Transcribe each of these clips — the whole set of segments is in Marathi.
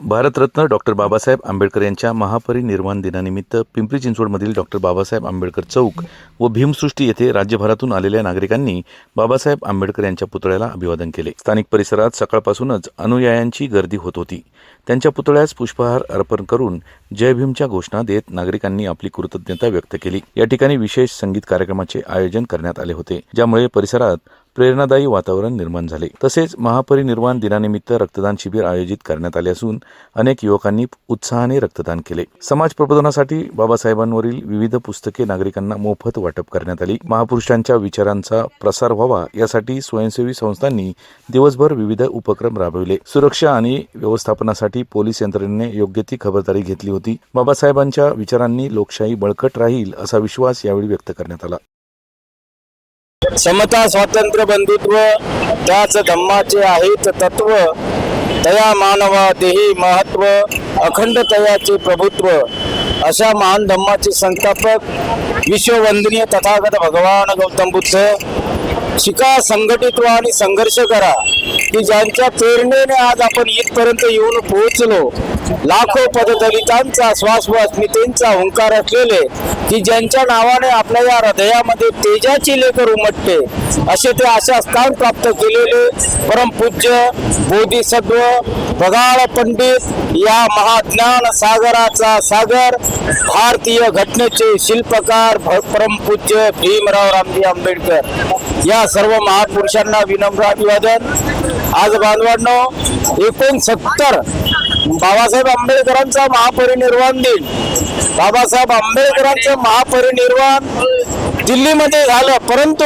भारतरत्न डॉक्टर बाबासाहेब आंबेडकर यांच्या महापरिनिर्वाण दिनानिमित्त पिंपरी चिंचवडमधील डॉक्टर बाबासाहेब आंबेडकर चौक व भीमसृष्टी येथे राज्यभरातून आलेल्या नागरिकांनी बाबासाहेब आंबेडकर यांच्या पुतळ्याला अभिवादन केले. स्थानिक परिसरात सकाळपासूनच अनुयायांची गर्दी होत होती. त्यांच्या पुतळ्यास पुष्पहार अर्पण करून जय भीमच्या घोषणा देत नागरिकांनी आपली कृतज्ञता व्यक्त केली. या ठिकाणी विशेष संगीत कार्यक्रमाचे आयोजन करण्यात आले होते ज्यामुळे परिसरात प्रेरणादायी वातावरण निर्माण झाले. तसेच महापरिनिर्वाण दिनानिमित्त रक्तदान शिबिर आयोजित करण्यात आले असून अनेक युवकांनी उत्साहाने रक्तदान केले. समाज प्रबोधनासाठी बाबासाहेबांवरील विविध पुस्तके नागरिकांना मोफत वाटप करण्यात आली. महापुरुषांच्या विचारांचा प्रसार व्हावा यासाठी स्वयंसेवी संस्थांनी दिवसभर विविध उपक्रम राबविले. सुरक्षा आणि व्यवस्थापनासाठी पोलीस यंत्रणेने योग्य ती खबरदारी घेतली होती. बाबासाहेबांच्या विचारांनी लोकशाही बळकट राहील असा विश्वास यावेळी व्यक्त करण्यात आला. समता स्वातंत्र्य बंधुत्व त्याच धम्माचे आहेत तत्व तया मानवा देही महत्त्व अखंड तयाचे प्रभुत्व अशा महान धम्माचे संस्थापक विश्ववंदनीय तथागत भगवान गौतम बुद्ध शिका संघटित व्हा आणि संघर्ष करा की ज्यांच्या प्रेरणेने आज आपण इथपर्यंत येऊन पोहोचलो. लाखो पददलितांचा श्वास व अस्मितेचा हुंकार असलेले की ज्यांच्या नावाने आपल्या या हृदयामध्ये तेजाची लेकर उमटते असे ते अशा स्थान प्राप्त केलेले परमपूज्य बोधिसत्व बगाळ पंडित या महाज्ञान सागराचा सागर भारतीय घटनेचे शिल्पकार भ- परमपूज्य भीमराव रामजी आंबेडकर. या सर्व महापुरुषांना विनम्र अभिवादन. आज बांधवांनो एकोणसत्तर बाबासाहेब आंबेडकरांचा महापरिनिर्वाण दिन. बाबासाहेब आंबेडकरांचं महापरिनिर्वाण दिल्लीमध्ये झालं. परंतु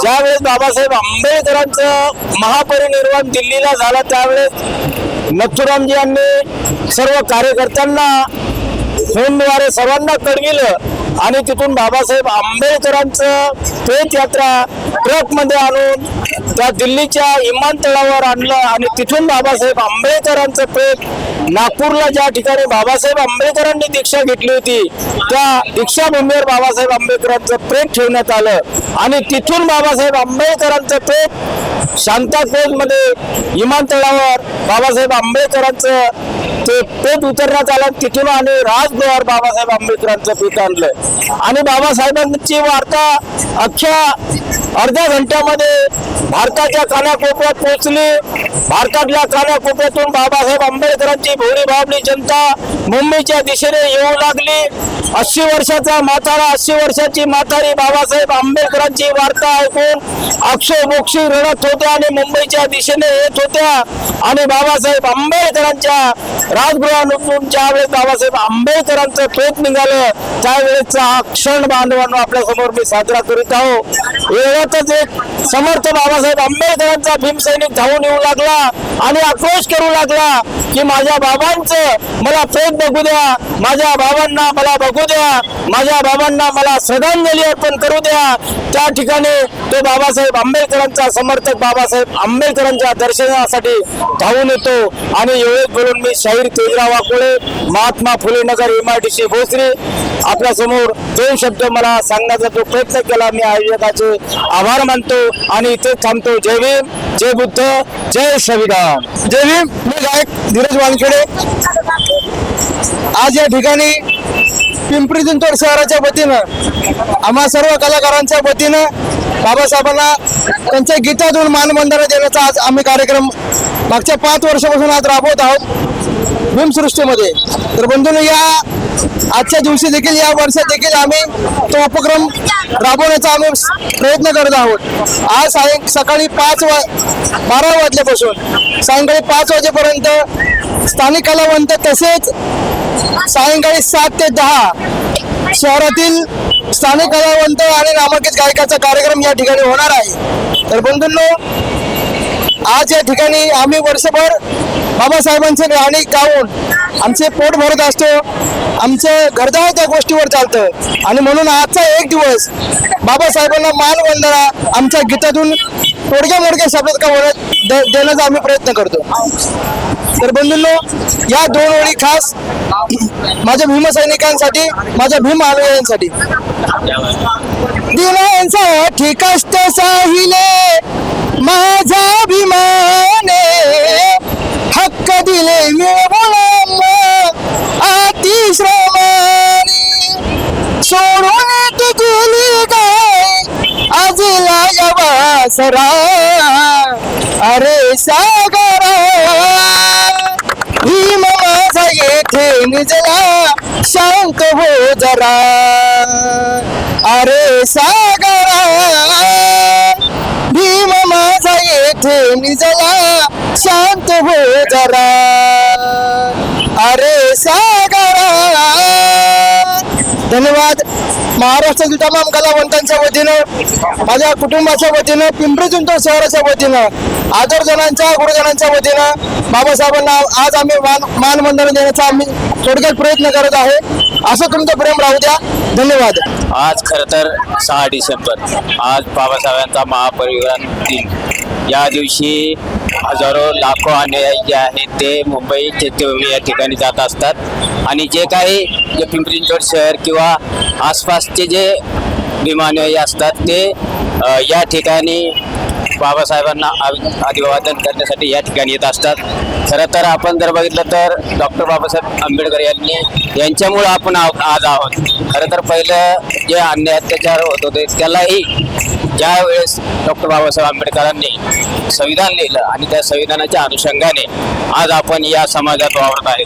ज्यावेळेस बाबासाहेब आंबेडकरांचं महापरिनिर्वाण दिल्लीला झालं त्यावेळेस नथुरामजी यांनी सर्व कार्यकर्त्यांना फोनद्वारे सर्वांना कळविलं आणि तिथून बाबासाहेब आंबेडकरांचं प्रेत यात्रा ट्रकमध्ये आणून त्या दिल्लीच्या विमानतळावर आणलं आणि तिथून बाबासाहेब आंबेडकरांचं प्रेत नागपूरला ज्या ठिकाणी बाबासाहेब आंबेडकरांनी दीक्षा घेतली होती त्या दीक्षाभूमीवर बाबासाहेब आंबेडकरांचं प्रेम ठेवण्यात आलं. आणि तिथून बाबासाहेब आंबेडकरांचं प्रेम शांताक्रोजमध्ये विमानतळावर बाबासाहेब आंबेडकरांचं ते पेट उतरण्यात आलं तिथून आणि राजगृहावर बाबासाहेब आंबेडकरांचं पीठ आणलं. आणि बाबासाहेबांची वार्ता अख्ख्या अर्ध्या घंट्यामध्ये भारताच्या कानाकोपऱ्यात पोहोचली. भारतातल्या कानाकोपऱ्यातून बाबासाहेब आंबेडकरांची भोळी भावली जनता मुंबईच्या दिशेने येऊ लागली. अस्सी वर्षाचा म्हातारा अस्सी वर्षाची म्हातारी बाबासाहेब आंबेडकरांची वार्ता ऐकून अक्षोबोक्षी रडत होत्या आणि मुंबईच्या दिशेने येत होत्या. आणि बाबासाहेब आंबेडकरांच्या राजगृहातून ज्यावेळेस बाबासाहेब आंबेडकरांचं पेट निघालं त्यावेळेसचा क्षण बांधवांना आपल्यासमोर मी साजरा करीत आहो. एवढ्यातच एक समर्थ बाबासाहेब आंबेडकरांचा भीमसैनिक धावून येऊ लागला आणि आक्रोश करू लागला की माझ्या बाबांचं मला प्रेम बघू द्या माझ्या बाबांना मला बघू द्या माझ्या बाबांना मला श्रद्धांजली अर्पण करू द्या. त्या ठिकाणी तो बाबासाहेब आंबेडकरांचा समर्थक बाबासाहेब आंबेडकरांच्या दर्शनासाठी धावून येतो आणि एवढेच बोलून मी शाहीर तेजराव वाकोळे महात्मा फुले नगर एमआयडीसी भोसरी. आपल्यासमोर दोन शब्द मला सांगण्याचा जो प्रयत्न केला मी आयोजकाचे. आभार मानतो आणि इथे थांबतो. जय भीम जय बुद्ध जय संविधान. जय भीम मी गायक धीरज वानखेडे. आज या ठिकाणी पिंपरी चिंचवड शहराच्या वतीनं आम्हा सर्व कलाकारांच्या वतीनं बाबासाहेबांना त्यांच्या गीतातून मानवंदना देण्याचा आज आम्ही कार्यक्रम मागच्या पाच वर्षापासून आज राबवत आहोत. भीमसृष्टीमध्ये. तर बंधून या आजच्या दिवशी देखील या वर्षात देखील आम्ही तो उपक्रम राबवण्याचा आम्ही प्रयत्न करत आहोत. आज सायं सकाळी पाच वा बारा वाजल्यापासून सायंकाळी पाच वाजेपर्यंत स्थानिक कलावंत तसेच सायंकाळी सात ते दहा शहरातील स्थानिक कलावंत आणि नामांकित गायकाचा कार्यक्रम या ठिकाणी होणार आहे. तर बंधूंनो आज या ठिकाणी आम्ही वर्षभर बाबासाहेबांचे गाणी गाऊन आमचे पोट भरत असतो. आमचं घरदार त्या गोष्टीवर चालतं. आणि म्हणून आजचा एक दिवस बाबासाहेबांना मानवंदना आमच्या गीतातून थोडक्या मोडक्या शब्दात का म्हणत देण्याचा आम्ही प्रयत्न करतो. तर बंधूंनो या दोन ओळी खास माझ्या भीमसैनिकांसाठी माझ्या भीम अनुयायांसाठी दिनांसाठी कष्ट साहिले माझा अभिमाने हक्क दिले मी आती श्रमाने सोडून तू गेली गाय आजला यवासरा अरे सागरा. भीम माझा येथे निजला. शांत हो जरा. अरे सागरा. भीम माझा येथे निजला. शांत जरा अरे सागरा। धन्यवाद। महाराष्ट्रातील तमाम कलावंतांच्या वतीनं माझ्या कुटुंबाच्या वतीनं पिंपरी चिंचवड शहराच्या वतीनं आदरजनांच्या गुरुजनांच्या वतीनं बाबासाहेबांना आज आम्ही मान मानवंदन देण्याचा आम्ही थोडक्यात प्रयत्न करत आहे. असं तुमचं प्रेम राहू द्या. धन्यवाद. आज खर तर सहा डिसेंबर आज बाबासाहेबांचा महापरिवार दिन. या दिवशी हजारो लाखो अनुयायी जे आहेत ते मुंबई चैत्यभूमी या ठिकाणी जात असतात. आणि जे काही जे पिंपरी चिंचवड शहर किंवा आसपासचे जे भीमानुयायी असतात ते या ठिकाणी बाबासाहेबांना अभिवादन करण्यासाठी या ठिकाणी येत असतात. खरं तर आपण जर बघितलं तर डॉक्टर बाबासाहेब आंबेडकर यांनी यांच्यामुळं आपण आज आहोत. खरं तर पहिलं जे अन्य अत्याचार होत होते त्यालाही ज्यावेळेस डॉक्टर बाबासाहेब आंबेडकरांनी संविधान लिहिलं आणि त्या संविधानाच्या अनुषंगाने आज आपण या समाजात वावरत आहे.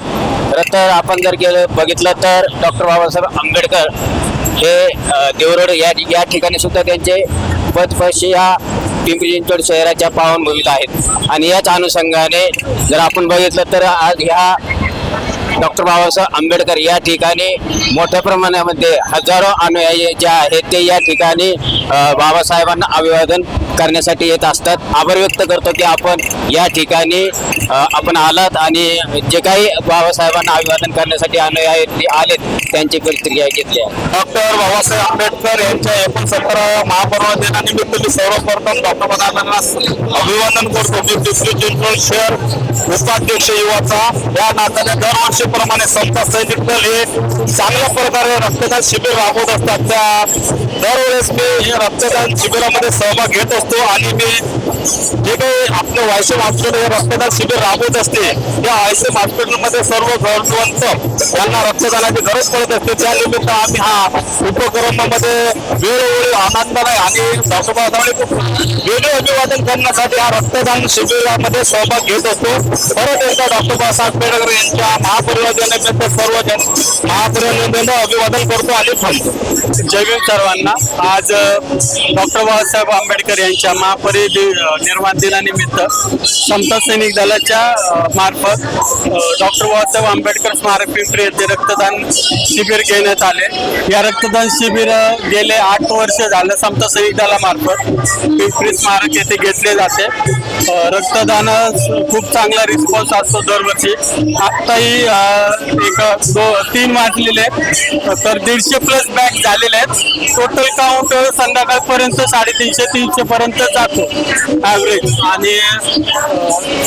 खरं तर आपण जर गेलं बघितलं तर डॉक्टर बाबासाहेब आंबेडकर हे अ, देवरोड या या ठिकाणी सुद्धा त्यांचे पदपशी या पिंपरी चिंचवड शहराच्या पावनभूमीत आहेत आणि याच अनुषंगाने जर आपण बघितलं तर आज ह्या डॉक्टर बाबासाहेब आंबेडकर या ठिकाणी मोठ्या प्रमाणामध्ये हजारो अनुयायी जे आहेत ते या ठिकाणी बाबासाहेबांना अभिवादन करण्यासाठी येत असतात. आभार व्यक्त करतो की आपण या ठिकाणी आपण आलात आणि जे काही बाबासाहेबांना अभिवादन करण्यासाठी अनुयायी आलेत त्यांची प्रतिक्रिया घेतली आहे. डॉक्टर बाबासाहेब आंबेडकर यांच्या एकोणसत्तराव्या महापर्वा दिनानिमित्त मी सर्वप्रथम डॉक्टर बाबासाहेबांना अभिवादन करतो मी दुसरी चिंचवड शहर उपाध्यक्ष युवाचा या नात्याने दरवर्षीप्रमाणे संस्था सैनिक दल हे चांगल्या प्रकारे रक्तदान शिबिर राबवत असतात. त्या दरवेळेस मी हे रक्तदान शिबिरामध्ये सहभाग घेत असतो. आणि मी जे काही आपलं वायसेम हॉस्पिटल हे रक्तदान शिबिर राबवत असते या वायसेम हॉस्पिटलमध्ये सर्व गरजवंत यांना रक्तदानाची गरज पडत असते. त्या निमित्त आम्ही हा उपक्रमामध्ये वेळोवेळी आनंदाला आणि डॉक्टर खूप वेगळे अभिवादन करण्यासाठी हा रक्तदान शिबिरामध्ये सहभाग घेत असतो. परत एकदा डॉक्टर बाबासाहेब आंबेडकर यांच्या महापरियोजनानिमित्त सर्व जन महापरिवारानिमित्त अभिवादन करतो आणि थांबतो. जय सर्वांना. आज डॉक्टर बाबासाहेब आंबेडकर यांच्या महापरि निर्माण दिनानिमित्त संत सैनिक दलाच्या मार्फत डॉक्टर बाबासाहेब आंबेडकर स्मारक पिंपरी येथे रक्तदान शिबिर घेण्यात आले. या रक्तदान शिबिर गेले आठ वर्ष झालं समता सैनिक दलामार्फत पिंपरी स्मारक येथे घेतले जाते. रक्तदान खूप चांगला रिस्पॉन्स असतो दरवर्षी. आत्ताही एक दो तीन वाजलेले तर दीडशे प्लस बॅग झालेले आहेत. टोटल काउंट संध्याकाळपर्यंत साडेतीनशे तीनशे पर्यंत जातो. ॲव्हरेज आणि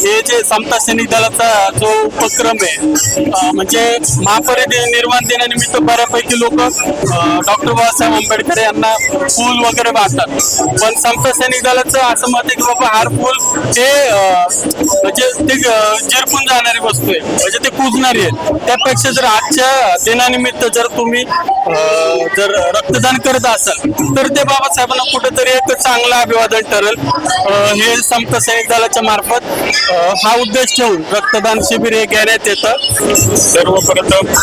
हे जे समता सैनिक दलाचा जो उपक्रम आहे म्हणजे महापरि निर्माण दिनानिमित्त बऱ्यापैकी लोक डॉक्टर बाबासाहेब आंबेडकर यांना फूल वगैरे वाहतात पण समता सैनिक दलाचं असं मत आहे की बाबा हार फूल ते म्हणजे ते जिरपून जाणारी वस्तू आहे. म्हणजे ते कुजणारी आहे. त्यापेक्षा जर आजच्या दिनानिमित्त जर तुम्ही जर रक्तदान करत असाल तर ते बाबासाहेबांना कुठेतरी एक चांगलं अभिवादन ठरेल. हे संत सैनिक दलाच्या मार्फत हा उद्देश ठेवून रक्तदान शिबिर हे घेण्यात येतं. सर्वप्रथम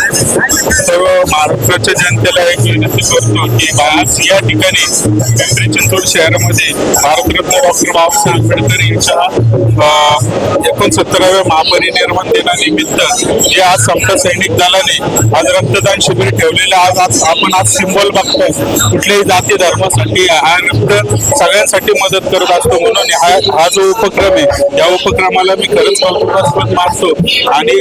सर्व महाराष्ट्राच्या जनतेला एक विनंती करतो की आज या ठिकाणी पिंपरी चिंचवड शहरामध्ये भारतरत्न डॉक्टर बाबासाहेब आंबेडकर यांच्या एकोणसत्तराव्या महापरिनिर्वाण दिनानिमित्त जे आज संत सैनिक दलाने आज रक्तदान शिबिर ठेवलेलं आज आज आपण आज सिम्बॉल बघतोय. कुठल्याही जाती धर्मासाठी हा रक्त सगळ्यांसाठी मदत करत असतो म्हणून हा हा जो उपक्रम आहे या उपक्रमाला मी खरंच कौतुकास्पद मानतो. आणि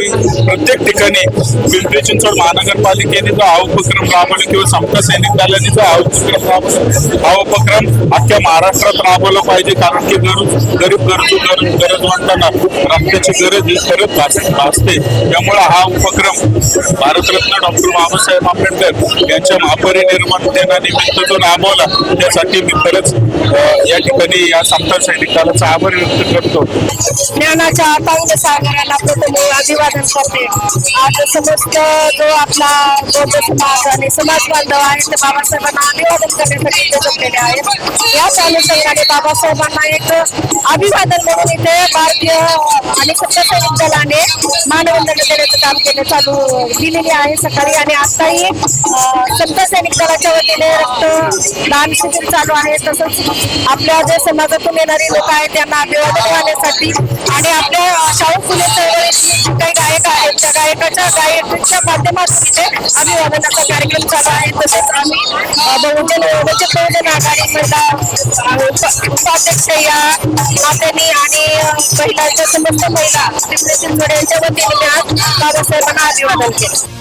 प्रत्येक ठिकाणी पिंपरी चिंचवड महानगरपालिकेने जो हा उपक्रम राबवला किंवा समता सैनिक दलाने जो हा उपक्रम राबवला हा उपक्रम अख्ख्या महाराष्ट्रात राबवला पाहिजे. कारण की गरज गरीब गरजू गरज गरजवंतांना रक्ताची गरज ही खरंच भासते त्यामुळे हा उपक्रम भारतरत्न डॉक्टर बाबासाहेब आंबेडकर यांच्या महापरिनिर्माण दिनानिमित्त जो राबवला त्यासाठी मी खरंच या ठिकाणी या समता सैनिक आभार व्यक्त करतो. ज्ञानाच्या अपांग सागराला प्रथम अभिवादन करते. आज समस्त जो आपला बौद्ध समाज आणि समाज बांधव आहे ते बाबासाहेबांना अभिवादन करण्यासाठी इथे जमलेले आहेत. याच अनुषंगाने बाबासाहेबांना एक अभिवादन म्हणून इथे भारतीय आणि सत्ता सैनिक दलाने मानवंदना देण्याचं काम केलं चालू दिलेली आहे सकाळी. आणि आताही सत्तासैनिक सैनिक दलाच्या वतीने रक्त दान शिबिर चालू आहे. तसंच आपल्या जे समाजातून येणारी लोक आहेत त्यांना अभिवादन करण्यासाठी आणि आपल्या शाहू फुले चळवळीतले जे काही गायक आहेत त्या गायकाच्या गायकाच्या माध्यमातून इथे अभिवादनाचा कार्यक्रम चालू आहे. तसेच आम्ही बहुजन वंचित बहुजन आघाडी महिला उपाध्यक्ष या नात्याने आणि महिलांच्या समस्त महिला पिंपरी चिंचवड यांच्या वतीने आज बाबासाहेबांना अभिवादन केलं.